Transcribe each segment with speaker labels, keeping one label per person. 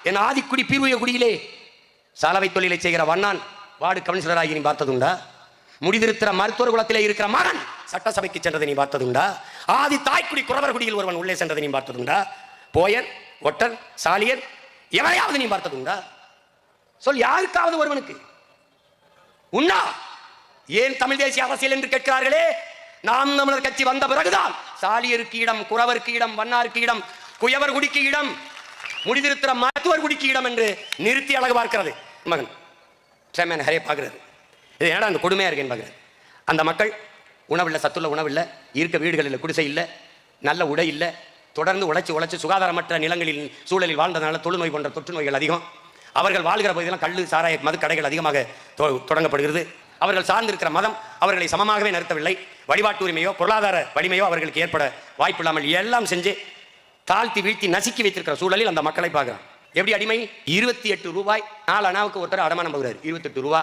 Speaker 1: என் ஆதிக்குடி பீர்வய குடியிலே சாலவை தொழிலை செய்கிற வண்ணான் வார்டு கவுன்சிலராகி நீ பார்த்ததுண்டா? முடிதிருக்கிற மருத்துவர் குலத்திலே இருக்கிற மகன் சட்டசபைக்கு சென்றதை நீ பார்த்ததுண்டா? ஆதி தாய்க்குடி குறவர் குடியில் ஒருவன் உள்ளே சென்றதை நீ பார்த்ததுண்டா? போயர் ஒட்டர் சாலியர் எவரையாவது நீ பார்த்ததுண்டா? சொல் யாருக்காவது ஒருவனுக்கு? உண்ணா! ஏன் தமிழ் தேசிய அரசியல் என்று கேட்கிறார்களே? நாம் தமிழர் கட்சி வந்த பிறகுதான். சாலியருக்கு இடம் குறவருக்கு இடம் வண்ணாருக்கு இடம் குயவர் குடிக்கு இடம் முடிந்திருக்கிற மருத்துவர் குடிக்கு இடம் என்று நிறுத்தி அழகு பார்க்கிறது. மகன் சேமன் ஹரே பார்க்கிறது. இது என்னடா அந்த கொடுமையாக இருக்கேன்னு பார்க்குறது அந்த மக்கள் உணவில்லை சத்துள்ள உணவில்லை இருக்க வீடுகள் இல்லை குடிசை இல்லை நல்ல உடை இல்லை தொடர்ந்து உழைச்சி உழைச்சி சுகாதாரமற்ற நிலங்களில் சூழலில் வாழ்ந்ததுனால தொழுநோய் போன்ற தொற்று நோய்கள் அதிகம். அவர்கள் வாழ்கிற பகுதியெல்லாம் கல் சாராய மதுக்கடைகள் அதிகமாக தொ- தொடங்கப்படுகிறது. அவர்கள் சார்ந்திருக்கிற மதம் அவர்களை சமமாகவே நிறுத்தவில்லை. வழிபாட்டு உரிமையோ பொருளாதார வலிமையோ அவர்களுக்கு ஏற்பட வாய்ப்பில்லாமல் எல்லாம் செஞ்சு தாழ்த்தி வீழ்த்தி நசுக்கி வைத்திருக்கிற சூழலில் அந்த மக்களை பார்க்குறான். எப்படி அடிமை? இருபத்தி எட்டு ரூபாய் நாலு அணாவுக்கு ஒருத்தர் அடமானம் போகிறார். இருபத்தெட்டு ரூபா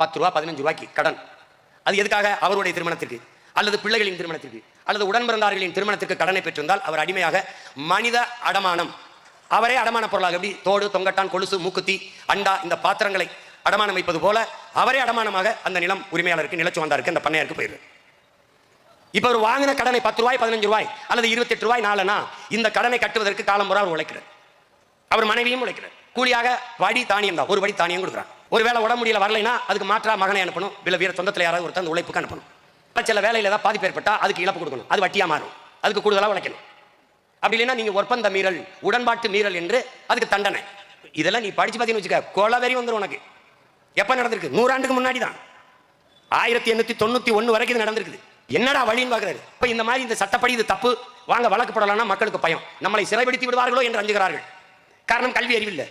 Speaker 1: பத்து ரூபா பதினஞ்சு ரூபாய்க்கு கடன். அது எதுக்காக? அவருடைய திருமணத்திற்கு அல்லது பிள்ளைகளின் திருமணத்திற்கு அல்லது உடன் பிறந்தார்களின் திருமணத்திற்கு கடனை பெற்றிருந்தால் அவர் அடிமையாக மனித அடமானம். அவரே அடமான பொருளாக எப்படி? தோடு தொங்கட்டான் கொலுசு மூக்குத்தி அண்டா இந்த பாத்திரங்களை அடமானம் வைப்பது போல அவரே அடமானமாக அந்த நிலம் உரிமையாளருக்கு நிலச்சுவந்தாருக்கு அந்த பண்ணையாருக்கு போயிடுது இப்போ அவர் வாங்கின கடனை பத்து ரூபாய் பதினஞ்சு ரூபாய் அல்லது இருபத்தெட்டு ரூபாய் நாலனா இந்த கடனை கட்டுவதற்கு காலம் அவர் உழைக்கிறார். அவர் மனைவியும் உழைக்கிறார். கூலியாக வடி தானியம் தான் ஒரு வடி தானியம் கொடுக்குறான். ஒருவேளை உடம்பு முடியல வரலைன்னா அதுக்கு மாற்றா மகனை அனுப்பணும். இல்ல வீர சொந்தத்தில் யாராவது ஒருத்தர் அந்த உழைப்புக்கு அனுப்பணும். சில வேலையில் ஏதாவது பாதிப்பு ஏற்பட்டால் அதுக்கு இழப்பு கொடுக்கணும். அது வட்டியாக மாறும். அதுக்கு கூடுதலாக உழைக்கணும். அப்படி இல்லைன்னா நீங்க ஒப்பந்த மீறல் உடன்பாட்டு மீறல் என்று அதுக்கு தண்டனை. இதெல்லாம் நீ படிச்சு பார்த்தீங்கன்னு வச்சுக்க கொலவெறி வந்துடும் உனக்கு. எப்போ நடந்திருக்கு? நூறாண்டுக்கு முன்னாடி தான் ஆயிரத்தி எண்ணூத்தி தொண்ணூத்தி ஒண்ணு வரைக்கும் இது நடந்திருக்குது. என்னடா வழின்னு பாக்குறாரு இப்ப இந்த மாதிரி இந்த சட்டப்படி இது தப்பு. வாங்க வழக்கு போடலாம்னா மக்களுக்கு பயம். நம்மளை சிறைப்படுத்தி விடுவார்களோ என்று அஞ்சுகிறார்கள். காரணம் கல்வி அறிவில்லை.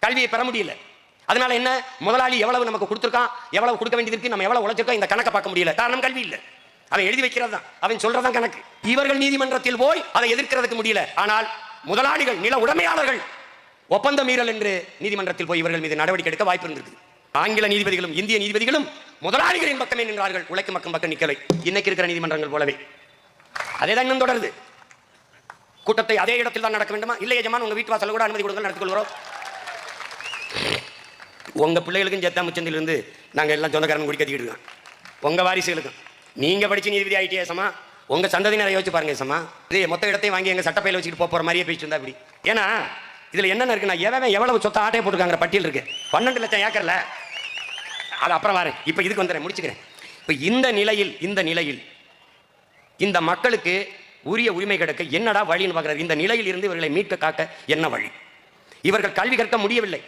Speaker 1: கல்வியை பெற முடியல. அதனால என்ன? முதலாளி எவ்வளவு நமக்கு கொடுத்துருக்கான்? எவ்வளவு கொடுக்க வேண்டியது இருக்கு? நம்ம எவ்வளவு உழைச்சிருக்கோம்? இந்த கணக்கை பார்க்க முடியல. காரணம் கல்வி இல்லை. அவன் எழுதி வைக்கிறது தான் அவன் சொல்றதான் கணக்கு. இவர்கள் நீதிமன்றத்தில் போய் அதை எதிர்க்கிறதுக்கு முடியல. ஆனால் முதலாளிகள் நில உடைமையாளர்கள் ஒப்பந்த மீறல் என்று நீதிமன்றத்தில் போய் இவர்கள் மீது நடவடிக்கை எடுக்க வாய்ப்பு இருந்திருக்கு ஆங்கில நீதிபதிகளும் இந்திய நீதிபதிகளும் முதலாளிகளின் பக்கமே நின்றார்கள். உழைக்கும் மக்கள் பக்கம் நிக்கலை. இன்னைக்கு இருக்கிற நீதிமன்றங்கள் போலவே. அதே தான் இன்னும் தொடருது. கூட்டத்தை அதே இடத்தில் தான் நடக்க வேண்டுமா? இல்லை எஜமான் உங்க வீட்டு வாசல கூட அனுமதி கொடுங்க நடத்திக் கொள்கிறோம் உங்க பிள்ளைகளுக்கும் ஜெத்தா முச்சந்தில இருந்து நாங்க எல்லாம் சொந்தக்காரன் குடி கத்திக்கிட்டு இருக்கோம் உங்க வாரிசுகளுக்கும். நீங்க படிச்சு நீதிபதி ஆயிட்டே சமா? உங்க சந்ததியினரை யோசிச்சு பாருங்க சமா. இதே மொத்த இடத்தையும் வாங்கி எங்க சட்டப்பையில வச்சுட்டு போற மாதிரியே பேசிட்டு இருந்தா அப்படி ஏன்னா இதுல என்னென்ன இருக்குன்னா எவன் எவ்வளவு சொத்தை ஆட்டையை போட்டுருக்காங்க பட்டியல் இருக்கு. பன்னெண்டு லட்சம் ஏக்கர்ல அது அப்புறம் வரேன் இப்போ இதுக்கு வந்துடுறேன் முடிச்சுக்கிறேன். இப்போ இந்த நிலையில் இந்த நிலையில் இந்த மக்களுக்கு உரிய உரிமை கிடைக்க என்னடா வழின்னு பார்க்குறாரு இந்த நிலையில் இருந்து இவர்களை மீட்க காக்க என்ன வழி? இவர்கள் கல்வி கற்க முடியவில்லை.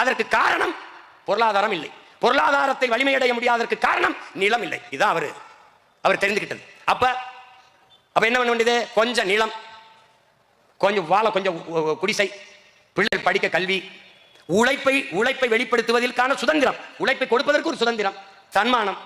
Speaker 1: அதற்கு காரணம் பொருளாதாரம் இல்லை. பொருளாதாரத்தை வலிமையடைய முடியாததற்கு காரணம் நிலம் இல்லை. இதுதான் அவர். அவர் தெரிந்துக்கிட்டது அப்போ அப்போ என்ன பண்ண வேண்டியது? கொஞ்சம் நிலம் கொஞ்சம் வாழ கொஞ்சம் குடிசை பிள்ளைகள் படிக்க கல்வி உழைப்பை உழைப்பை வெளிப்படுத்துவதற்கான சுதந்திரம். உழைப்பை கொடுப்பதற்கு ஒரு சுதந்திரம். தன்மானம்.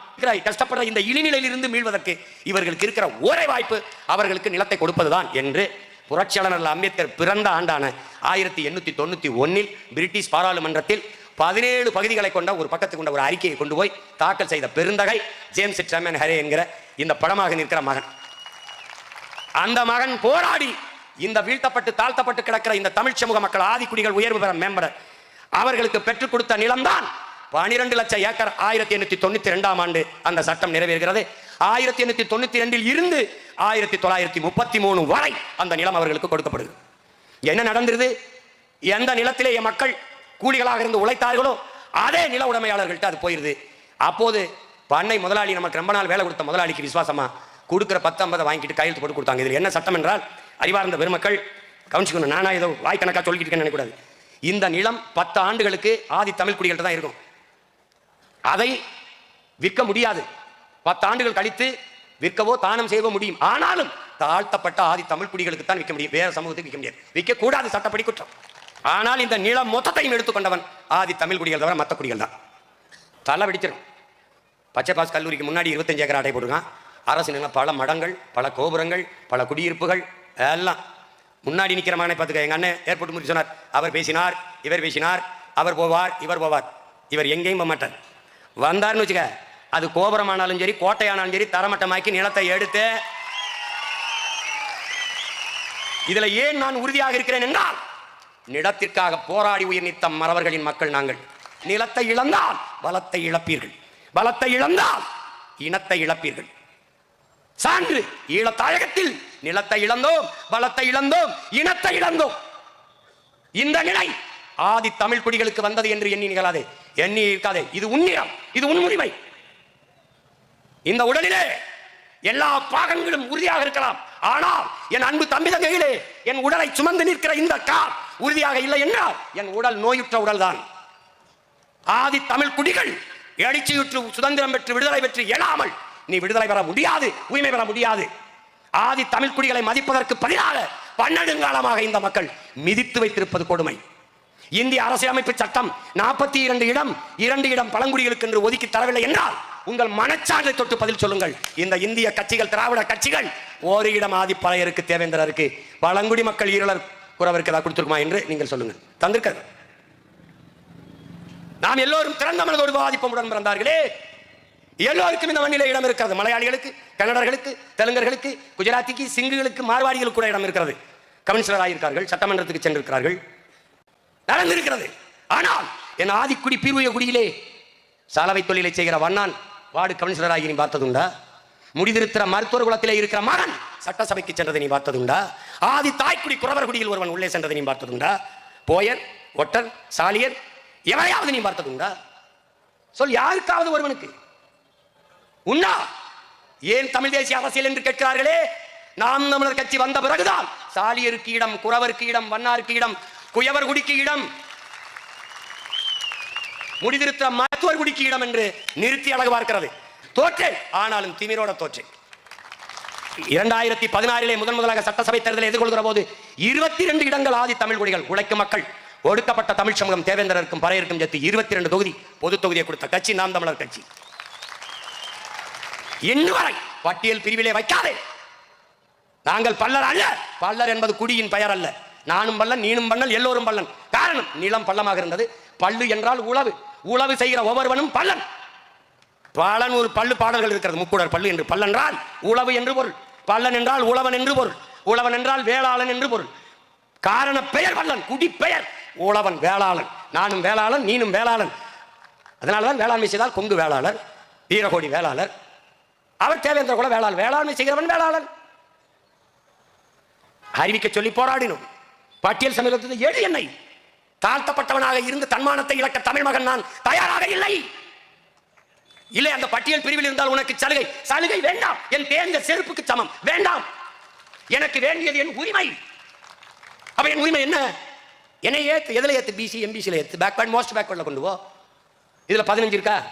Speaker 1: கஷ்டப்படுற இந்த இழிநிலையிலிருந்து மீள்வதற்கு இவர்களுக்கு இருக்கிற ஒரே வாய்ப்பு அவர்களுக்கு நிலத்தை கொடுப்பதுதான் என்று புரட்சியாளர் அம்பேத்கர் பிறந்த ஆண்டான ஆயிரத்தி எண்ணூத்தி தொண்ணூத்தி ஒன்னில் பிரிட்டிஷ் பாராளுமன்றத்தில் பதினேழு பகுதிகளை கொண்ட ஒரு பக்கத்துக்கு கொண்ட ஒரு அறிக்கையை கொண்டு போய் தாக்கல் செய்த பெருந்தகை ஜேம்ஸ் ட்ரமன் ஹரே என்கிற இந்த படமாக நிற்கிற மகன். அந்த மகன் போராடி இந்த வீழ்த்தப்பட்டு தாழ்த்தப்பட்டு கிடக்கிற இந்த தமிழ் சமூக மக்கள் ஆதிக்குடிகள் உயர்வு பெற மேம்பட அவர்களுக்கு பெற்றுக் கொடுத்த நிலம்தான். பனிரெண்டு லட்சம் ஏக்கர் ஆயிரத்தி எண்ணூத்தி தொண்ணூத்தி ரெண்டாம் ஆண்டு அந்த சட்டம் நிறைவேறுகிறது. ஆயிரத்தி எண்ணூத்தி தொண்ணூத்தி ரெண்டில் இருந்து ஆயிரத்தி தொள்ளாயிரத்தி முப்பத்தி மூணு வரை அந்த நிலம் அவர்களுக்கு கொடுக்கப்படுது என்ன நடந்திருது? எந்த நிலத்திலே என் மக்கள் கூலிகளாக இருந்து உழைத்தார்களோ அதே நில உடைமையாளர்கள்ட்ட அது போயிருது. அப்போது பண்ணை முதலாளி நமக்கு ரொம்ப நாள் வேலை கொடுத்த முதலாளிக்கு விசுவாசமா கொடுக்குற பத்து ஐம்பதை வாங்கிட்டு கையெழுத்து போட்டு கொடுத்தாங்க. இதில் என்ன சட்டம் என்றால் அறிவார்ந்த பெருமக்கள் கவனிச்சுக்கணும். நானா ஏதோ வாய்க்கணக்கா சொல்லிக்கிட்டு இருக்கேன்னு நினைக்கக்கூடாது. இந்த நிலம் பத்து ஆண்டுகளுக்கு ஆதி தமிழ் குடிகள்கிட்ட தான் இருக்கும். அதை விற்க முடியாது. பத்து ஆண்டுகள் கழித்து விற்கவோ தானம் செய்யவோ முடியும். ஆனாலும் தாழ்த்தப்பட்ட ஆதி தமிழ் குடிகளுக்கு தான் விற்க முடியும். வேற சமூகத்துக்கு விற்க முடியாது. விற்க கூடாது சட்டப்படி குற்றம். ஆனால் இந்த நிலம் மொத்தத்தையும் எடுத்துக்கொண்டவன் ஆதி தமிழ் குடிகள் தவிர மற்ற குடிகள் தான். தலை வெடிச்சிடும் பச்சை பாஸ் கல்லூரிக்கு முன்னாடி இருபத்தஞ்சு ஏக்கர் அடை போட்டிருக்கான். அரசு பல மடங்கள் பல கோபுரங்கள் பல குடியிருப்புகள் எல்லாம். முன்னாடி நிற்கிற மகனை பார்த்துக்க. எங்கள் அண்ணன் ஏர்போர்ட் முடிச்சு சொன்னார். அவர் பேசினார் இவர் பேசினார் அவர் போவார் இவர் போவார். இவர் எங்கேயும் போக மாட்டார். வந்தார்னு வச்சுக்க அது கோபுரமானாலும் சரி கோட்டையானாலும் சரி தரமட்டமாக்கி நிலத்தை எடுத்து இதுல ஏன் நான் உறுதியாக இருக்கிறேன் என்றால் நிலத்திற்காக போராடி உயிர் நீத்த மறவர்களின் மக்கள் நாங்கள். நிலத்தை இழந்தால் பலத்தை இழப்பீர்கள். பலத்தை இழந்தால் இனத்தை இழப்பீர்கள். சான்று ஈழத்தாயகத்தில் நிலத்தை இழந்தோம் பலத்தை இழந்தோம் இனத்தை இழந்தோம். இந்த நிலை ஆதி தமிழ் குடிகளுக்கு வந்தது என்று எண்ணி நிகழாதே எண்ணி இருக்காதே. இது உன்னிடம் இது உன்முரிமை இந்த உடலிலே எல்லா பாகங்களும் உறுதியாக இருக்கலாம். ஆனால் என் அன்பு தம்பி தங்கையிலே என் உடலை சுமந்து நிற்கிற இந்த கார் உறுதியாக இல்லை என்றால் என் உடல் நோயுற்ற உடல் தான் ஆதி தமிழ் குடிகள் எழுச்சியுற்று சுதந்திரம் பெற்று விடுதலை பெற்று எழாமல் நீ விடுதலை பெற முடியாது உரிமை பெற முடியாது. ஆதி தமிழ் குடிகளை மதிப்பதற்கு பதிலாக பன்னெடுங்காலமாக இந்த மக்கள் மிதித்து வைத்திருப்பது கொடுமை. இந்திய அரசியலமைப்பு சட்டம் நாற்பத்தி இரண்டு இடம் இரண்டு இடம் பழங்குடிகளுக்கு என்று ஒதுக்கி தரவில்லை என்றால் உங்கள் மனச்சான்றை தொட்டு பதில் சொல்லுங்கள். இந்த இந்திய கட்சிகள் திராவிட கட்சிகள் ஒரு இடம் ஆதி பழையருக்கு தேவேந்திரருக்கு பழங்குடி மக்கள் ஈரலர் குறவருக்கு ஏதாவது கொடுத்துருக்குமா என்று நீங்கள் சொல்லுங்கள். தந்திருக்கிறது. நாம் எல்லோரும் திறந்த மனதோடு பாதிப்பமுடன் பிறந்தார்களே. எல்லோருக்கும் இந்த மண்ணிலே இடம் இருக்கிறது. மலையாளிகளுக்கு கன்னடர்களுக்கு தெலுங்கர்களுக்கு குஜராத்திக்கு சிங்குகளுக்கு மார்வாடிகளுக்கு கூட இடம் இருக்கிறது. கவுன்சிலர் ஆகியிருக்கார்கள் சட்டமன்றத்துக்கு சென்றிருக்கிறார்கள். நடந்திருக்கிறது. ஆனால் என் ஆதிக்குடி பீர்வைய குடியிலே சாலவை தொழிலை செய்கிற வண்ணான் வார்டு கவுன்சிலர் நீ பார்த்ததுண்டா? முடிதிருக்கிற மருத்துவர் குலத்திலே இருக்கிற மகன் சட்டசபைக்கு சென்றதை நீ பார்த்ததுண்டா? ஆதி தாய்க்குடி குறவர் குடியில் ஒருவன் உள்ளே சென்றதை நீ பார்த்ததுண்டா? போயர் ஒட்டர் சாலியர் எவரையாவது நீ பார்த்ததுண்டா? சொல் யாருக்காவது ஒருவனுக்கு? உண்ணா! ஏன் தமிழ் தேசிய அரசியல் என்று கேட்கிறார்களே? நாம் தமிழர் கட்சி வந்த பிறகுதான். சாலியருக்கு இடம் குறவருக்கு இடம் வண்ணாருக்கு இடம் குயவர் குடிக்கு இடம். முடிதிருத்த மருத்துவர் குடிக்கு இடம் என்று நிறுத்தி அழகு பார்க்கிறது. தோற்றேன் ஆனாலும் திமிரோட தோற்றேன். இரண்டாயிரத்தி பதினாறிலே முதன் முதலாக சட்டசபை தேர்தலை எதிர்கொள்கிற போது இருபத்தி ரெண்டு இடங்கள் ஆதி தமிழ் குடிகள் உழைக்கும் மக்கள். ஒடுக்கப்பட்ட தமிழ் சமூகம் தேவேந்திரருக்கும் பறையருக்கும் சேர்த்து இருபத்தி ரெண்டு தொகுதி பொது தொகுதியை கொடுத்த கட்சி நாம் தமிழர் கட்சி. இன்று வரை பட்டியல் பிரிவிலே வைக்காதே. நாங்கள் பல்லர் அல்ல. பல்லர் என்பது குடியின் பெயர் அல்ல. நானும் பல்லன் நீனும் பல்லன் எல்லோரும் பல்லன். காரணம் நிலம் பள்ளமாக இருந்தது. பல்லு என்றால் உழவு. உழவு செய்கிற ஒவ்வொருவனும் பல்லன். பலன் ஒரு பல்லு பாடல்கள் இருக்கிறது முக்கூடர் பல்லு என்று. பல்லென்றால் உழவு என்று பொருள். பல்லன் என்றால் உழவன் என்று பொருள். உழவன் என்றால் வேளாளன் என்று பொருள். காரண பெயர் வல்லன் குடி பெயர். உழவன் வேளாளன். நானும் வேளாளன் நீனும் வேளாளன். அதனாலதான் வேளாண்மை செய்தால் கொங்கு வேளாளர் வீரகோடி வேளாளர். அவர் தேவேந்திர குல வேளாள் வேளாண்மை செய்கிறவன் வேளாளன். அறிவிக்க சொல்லி போராடினோம். பட்டியல் சமீபத்தில் ஏழு என்னை. தாழ்த்தப்பட்டவனாக இருந்து தன்மானத்தை இழக்க தமிழ் மகன் நான் தயாராக இல்லை. இல்லை அந்த பட்டியல் பிரிவில் இருந்தால் உனக்கு சலுகை. சலுகை வேண்டாம். என் தேர்ந்த செருப்புக்கு சமம். வேண்டாம். எனக்கு வேண்டியது என் உரிமை. அப்ப என் உரிமை என்ன? என்னை ஏத்து எதில் ஏத்து? பிசி எம்பிசியில் ஏத்து. பேக்வேர்ட் மோஸ்ட் பேக்வேர்டில் கொண்டு போ. இதில் பதினஞ்சு இருக்கா?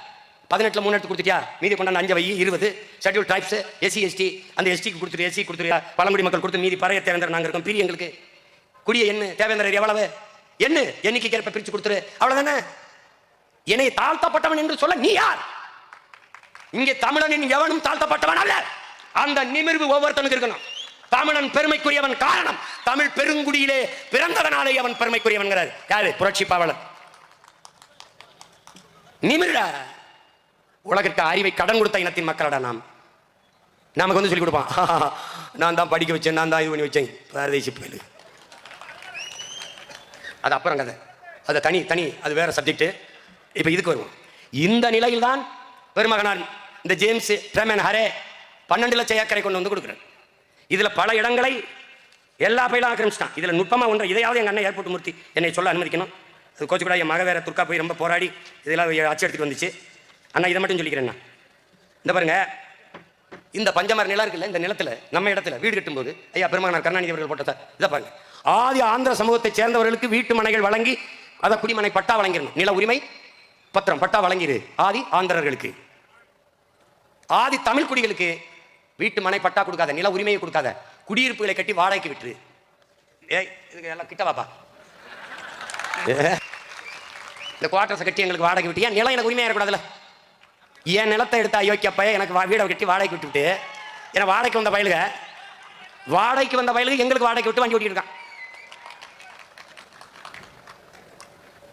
Speaker 1: பதினெட்டுல மூணு எடுத்து கொடுத்துட்டியா? மீதி கொண்டாந்து அஞ்சு வை இருபது. ஷெட்யூல் ட்ரைப்ஸ் எஸ்சி எஸ்டி அந்த எஸ்டிக்கு கொடுத்துரு எஸ்சி கொடுத்துருயா? பழங்குடி மக்கள் கொடுத்து மீதி பறைய தேவேந்திர நாங்கள் இருக்கோம். பிரி எங்களுக்கு. குடிய என்ன தேவேந்திரர் எவ்வளவு? என்ன எண்ணிக்கைக்கு ஏற்ப பிரிச்சு கொடுத்துரு. அவ்வளோதானே என்னை தாழ்த்தப்பட்டவன் என்று சொல்ல நீ யார்? இங்கே தமிழனின் எவனும் தாழ்த்தப்பட்டவன் அல்ல. அந்த நிமிர்வு ஒவ்வொருத்தனுக்கு இருக்கணும். தமிழன் பெருமைக்குரியவன் காரணம் தமிழ் பெருங்குடியிலே பிறந்ததனாலே அவன் பெருமைக்குரியவன் யாரு? புரட்சி பாவலர். நிமிர்டா உலகிற்கு அறிவை கடன் கொடுத்த இனத்தின் மக்களடா நாம்? நமக்கு வந்து சொல்லி கொடுப்பான் நான் தான் படிக்க வச்சேன் நான் தான் இது பண்ணி வச்சேன். பாரதேசி புயல். அது அப்புறம் கதை. அது தனி தனி அது வேற சப்ஜெக்ட் இப்போ இதுக்கு வருவோம். இந்த நிலையில் தான் பெருமகனார் இந்த ஜேம்ஸ் பிரமன் ஹரே பன்னெண்டு லட்சம் ஏக்கரை கொண்டு வந்து கொடுக்குறேன் இதில் பல இடங்களை எல்லா பயிலும் ஆக்கிரமிச்சிட்டான். இதில் நுட்பமாக ஒன்று இதையாவது எங்கள் அண்ணன் ஏர்போர்ட் மூர்த்தி என்னை சொல்ல அனுமதிக்கணும். அது கோச்சு கூட என் மக வேற துர்க்கா போய் ரொம்ப போராடி இதெல்லாம் அச்சு எடுத்துகிட்டு வந்துச்சு. அண்ணா இதை மட்டும் சொல்லிக்கிறேன் நான். இந்த பாருங்க இந்த பஞ்சமர நிலம் இருக்குல்ல இந்த நிலத்துல நம்ம இடத்துல வீடு கட்டும்போது ஐயா பெருமகனார் கருணாநிதி அவர்கள் போட்ட சார் இதை பாருங்க. ஆதி ஆந்திர சமூகத்தை சேர்ந்தவர்களுக்கு வீட்டு மனைகள் வழங்கி அதை குடிமனை பட்டா வழங்கிடணும். நில உரிமை பத்திரம் பட்டா வழங்கிடு. ஆதி ஆந்திரர்களுக்கு. ஆதி தமிழ் குடிகளுக்கு வீட்டு மனை பட்டா கொடுக்காத நில உரிமையை கொடுக்காத குடியிருப்புகளை கட்டி வாடகைக்கு விட்டுரு. ஏய் இதுக்கு எல்லாம் கிட்ட வாப்பா. இந்த குவார்டர்ஸை கட்டி எங்களுக்கு வாடகை விட்டு ஏன் நிலம் எனக்கு உரிமையாக இருக்கக்கூடாதுல்ல. என் நிலத்தை எடுத்த அயோக்கிய பையன் எனக்கு வீடை கட்டி வாடகைக்கு விட்டுவிட்டு ஏன்னா வாடகைக்கு வந்த பயலுக வாடகைக்கு வந்த பயலுக்கு எங்களுக்கு வாடகைக்கு விட்டு வாங்கி ஓட்டிருக்கான்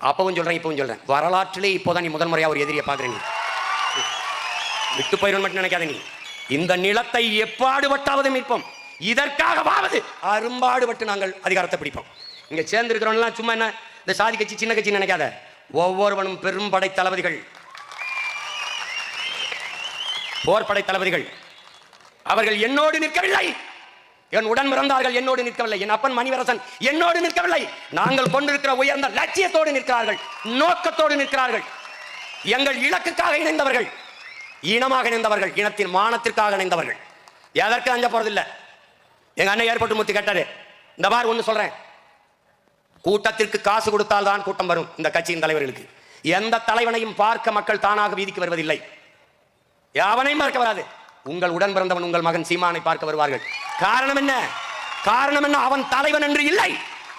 Speaker 1: அப்பவும் சொல்றேன் இப்பவும் சொல்றேன். வரலாற்றிலே இப்போதான் நீ முதல் முறையாக ஒரு எதிரியை பார்க்குறேன் நீ. விட்டு போயிடும் மட்டும் நினைக்காத நீ. இந்த நிலத்தை எப்பாடுபட்டாவது மீட்போம். இதற்காகவாவது அரும்பாடுபட்டு நாங்கள் அதிகாரத்தை பிடிப்போம். இங்கே சேர்ந்து இருக்கிறவங்கலாம் சும்மா என்ன இந்த சாதி கட்சி சின்ன கட்சி நினைக்காத. ஒவ்வொருவனும் பெரும் படை தளபதிகள். போர்படை தளபதிகள் அவர்கள் என்னோடு நிற்கவில்லை. என் உடன் பிறந்தார்கள் என்னோடு நிற்கவில்லை. என் அப்பன் மணிவரசன் என்னோடு நிற்கவில்லை. நாங்கள் கொண்டிருக்கிற உயர்ந்த லட்சியத்தோடு நிற்கிறார்கள் நோக்கத்தோடு நிற்கிறார்கள். எங்கள் இலக்குக்காக இணைந்தவர்கள் இனமாக இணைந்தவர்கள் இனத்தின் மானத்திற்காக இணைந்தவர்கள். எதற்கு அஞ்ச போறதில்லை? எங்க அண்ணன் ஏற்பட்டு முத்தி கேட்டாரு. இந்த மாதிரி ஒன்று சொல்றேன். கூட்டத்திற்கு காசு கொடுத்தால் தான் கூட்டம் வரும் இந்த கட்சியின் தலைவர்களுக்கு. எந்த தலைவனையும் பார்க்க மக்கள் தானாக வீதிக்கு வருவதில்லை. யாவனையும் பார்க்க வராது. உங்கள் உடன் பிறந்தவன் உங்கள் மகன் சீமானை பார்க்க வருவார்கள். காரணம் என்ன? காரணம் என்ன? அவன் தலைவன் என்று இல்லை.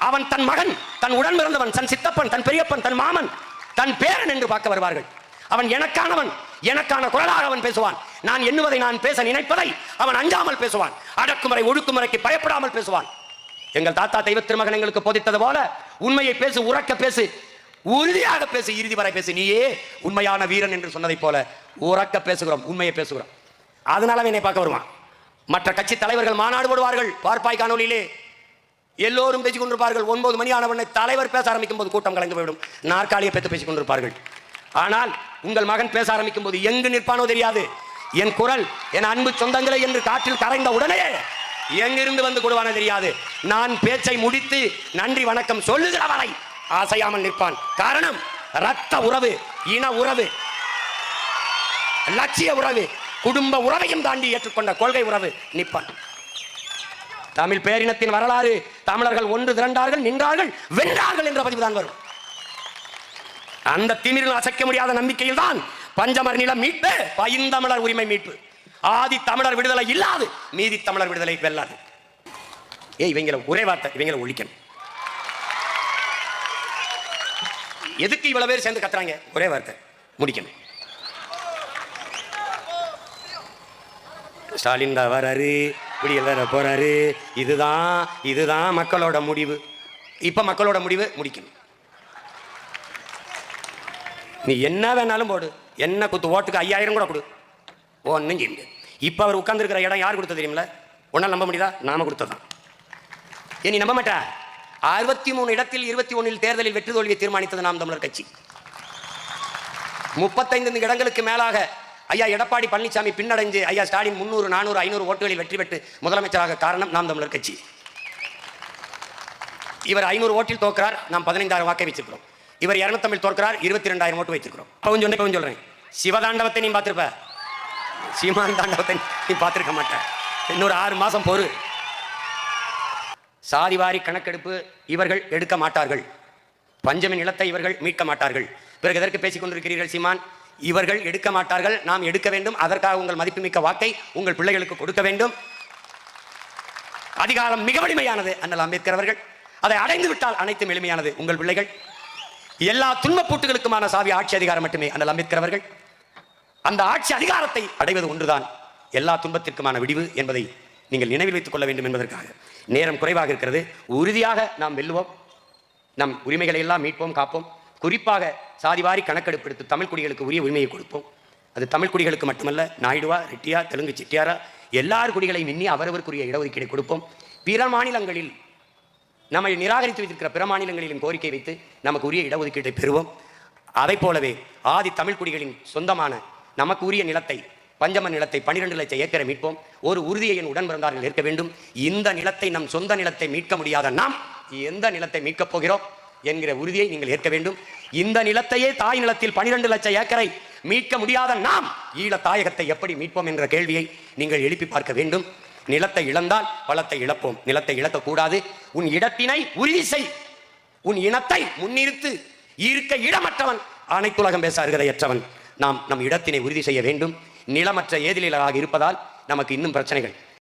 Speaker 1: அவன் தன் மகன் தன் உடன் பிறந்தவன் தன் சித்தப்பன் தன் பெரியப்பன் தன் மாமன் தன் பேரன் என்று பார்க்க வருவார்கள். அவன் எனக்கானவன் எனக்கான குரலாக அவன் பேசுவான். நான் எண்ணுவதை நான் பேச நினைப்பதை அவன் அஞ்சாமல் பேசுவான். அடக்குமுறை ஒடுக்குமுறைக்கு பயப்படாமல் பேசுவான். எங்கள் தாத்தா தெய்வ திருமகன் எங்களுக்கு போதித்தது போல உண்மையை பேசு உறக்க பேசு. உறுதியாக பேசு இறுதி வரை பேசு. நீயே உண்மையான வீரன் என்று சொன்னதைப் போல உறக்க பேசுகிறோம் உண்மையை பேசுகிறோம். அதனால அவன் என்னை பார்க்க வருவான். மற்ற கட்சி தலைவர்கள் மாநாடு போடுவார்கள் பார்ப்பாய் காணொலியிலே எல்லோரும் பேசிக் கொண்டிருப்பார்கள். ஒன்பது மணி ஆனவனை தலைவர் பேச ஆரம்பிக்கும் போது கூட்டம் கலந்து போயிடும் நாற்காலியை பேத்து பேசிக் கொண்டிருப்பார்கள். ஆனால் உங்கள் மகன் பேச ஆரம்பிக்கும் போது எங்கு நிற்பானோ தெரியாது. என் குரல் என் அன்பு சொந்தங்களை என்று காற்றில் கரைந்த உடனே எங்கிருந்து வந்து கொடுவானோ தெரியாது. நான் பேச்சை முடித்து நன்றி வணக்கம் சொல்லுகிற வரை அசையாமல் நிற்பான். காரணம் ரத்த உறவு இன உறவு லட்சிய உறவு குடும்ப உறவையும் தாண்டி ஏற்றுக்கொண்ட கொள்கை உறவு நிற்பான். தமிழ் பேரினத்தின் வரலாறு தமிழர்கள் ஒன்று திரண்டார்கள் நின்றார்கள் வென்றார்கள் என்ற பதிவுதான் வரும். அந்த திமிரில் அசைக்க முடியாத நம்பிக்கையில் தான் பஞ்சமர் நிலம் மீட்பு பைந்தமிழர் உரிமை மீட்பு. ஆதி தமிழர் விடுதலை இல்லாது மீதி தமிழர் விடுதலை வெல்லாது. ஏய் இவங்களை ஒரே வார்த்தை இவங்களை ஒழிக்கணும். எதுக்கு இவ்வளவு பேர் சேர்ந்து கத்துறாங்க? ஒரே வார்த்தை. முடிக்கணும். ஸ்டாலின் தான் வராரு விடியல் வேற போறாரு. இதுதான் இதுதான் மக்களோட முடிவு. இப்ப மக்களோட முடிவு முடிக்கணும். நீ என்ன வேணாலும் போடு. என்ன குத்து ஓட்டுக்கு ஐயாயிரம் கூட கொடு. ஒன்றும் செய்ய முடியாது இப்போ அவர் உட்காந்துருக்கிற இடம் யார் கொடுத்தது தெரியுமில உன்னால் நம்ப முடியுதா? நாம கொடுத்ததான் ஏ நீ நம்ப மாட்டா? அறுபத்தி மூணு இடத்தில் இருபத்தி ஒன்றில் தேர்தலில் வெற்றி தோல்வியை தீர்மானித்தது நாம் தமிழர் கட்சி. முப்பத்தைந்து இடங்களுக்கு மேலாக ஐயா எடப்பாடி பழனிசாமி பின்னடைஞ்சு ஐயா ஸ்டாலின் முன்னூறு நானூறு ஐநூறு ஓட்டுகளில் வெற்றி பெற்று முதலமைச்சராக காரணம் நாம் தமிழர் கட்சி. இவர் ஐநூறு ஓட்டில் தோற்கிறார் நாம் பதினைந்தாயிரம் வாக்கை வச்சிருக்கிறோம் இவர் இரநூத்தமிழ் தோற்கிறார் இருபத்தி ரெண்டாயிரம் ஓட்டு வச்சிருக்கிறோம் இப்போ கொஞ்சம் இப்போ சொல்றேன். சிவதாண்டவத்தை நீ பார்த்திருப்ப? சீமான் தாண்டவத்தை நீ பார்த்திருக்க மாட்டேன் இன்னொரு ஆறு மாசம் பொறு சாதிவாரி கணக்கெடுப்பு இவர்கள் எடுக்க மாட்டார்கள். பஞ்சமின் நிலத்தை இவர்கள் மீட்க மாட்டார்கள். பிறகு எதற்கு பேசிக் கொண்டிருக்கிறீர்கள் சீமான்? இவர்கள் எடுக்க மாட்டார்கள். நாம் எடுக்க வேண்டும். அதற்காக உங்கள் மதிப்புமிக்க வாக்கை உங்கள் பிள்ளைகளுக்கு கொடுக்க வேண்டும். அதிகாரம் மிக வலிமையானது அண்ணல் அம்பேத்கர் அவர்கள். அதை அடைந்து விட்டால் அனைத்தும் எளிமையானது உங்கள் பிள்ளைகள். எல்லா துன்பப்பூட்டுகளுக்குமான சாவி ஆட்சி அதிகாரம் மட்டுமே அண்ணல் அம்பேத்கர் அவர்கள். அந்த ஆட்சி அதிகாரத்தை அடைவது ஒன்றுதான். எல்லா துன்பத்திற்குமான விடிவு என்பதை நீங்கள் நினைவில் வைத்துக் கொள்ள வேண்டும் என்பதற்காக. நேரம் குறைவாக இருக்கிறது. உறுதியாக நாம் வெல்லுவோம். நம் உரிமைகளை எல்லாம் மீட்போம் காப்போம். குறிப்பாக சாதிவாரி கணக்கெடுப்பு எடுத்து தமிழ் குடிகளுக்கு உரிய உரிமையை கொடுப்போம். அது தமிழ் குடிகளுக்கு மட்டுமல்ல நாயுடுவா ரெட்டியா தெலுங்கு செட்டியாரா எல்லார் குடிகளையும் எண்ணி அவரவருக்குரிய இடஒதுக்கீடு கொடுப்போம். பிற மாநிலங்களில் நம்மை நிராகரித்து வைத்திருக்கிற பிற மாநிலங்களிலும் கோரிக்கை வைத்து நமக்கு உரிய இடஒதுக்கீட்டை பெறுவோம். அதைப் போலவே ஆதி தமிழ் குடிகளின் சொந்தமான நமக்கு உரிய நிலத்தை பஞ்சம நிலத்தை பனிரெண்டு லட்சம் ஏக்கரை மீட்போம். ஒரு உறுதியை என் உடன் பிறந்தார்கள் ஏற்க வேண்டும். இந்த நிலத்தை நம் சொந்த நிலத்தை மீட்க முடியாத நாம் எந்த நிலத்தை மீட்கப் போகிறோம் என்கிற உறுதியை நீங்கள் ஏற்க வேண்டும். இந்த நிலத்தையே தாய் நிலத்தில் பனிரெண்டு லட்சம் ஏக்கரை மீட்க முடியாத நாம் ஈழ தாயகத்தை எப்படி மீட்போம் என்ற கேள்வியை நீங்கள் எழுப்பி பார்க்க வேண்டும். நிலத்தை இழந்தால் வளத்தை இழப்போம். நிலத்தை இழக்கக்கூடாது உன் இடத்தினை உறுதி செய். உன் இனத்தை முன்னிறுத்து. ஈர்க்க இடமற்றவன். அனைத்துலகம் பேச அருகதையற்றவன். நாம் நம் இடத்தினை உறுதி செய்ய வேண்டும். நிலமற்ற ஏதிலாக இருப்பதால் நமக்கு இன்னும் பிரச்சனைகள்.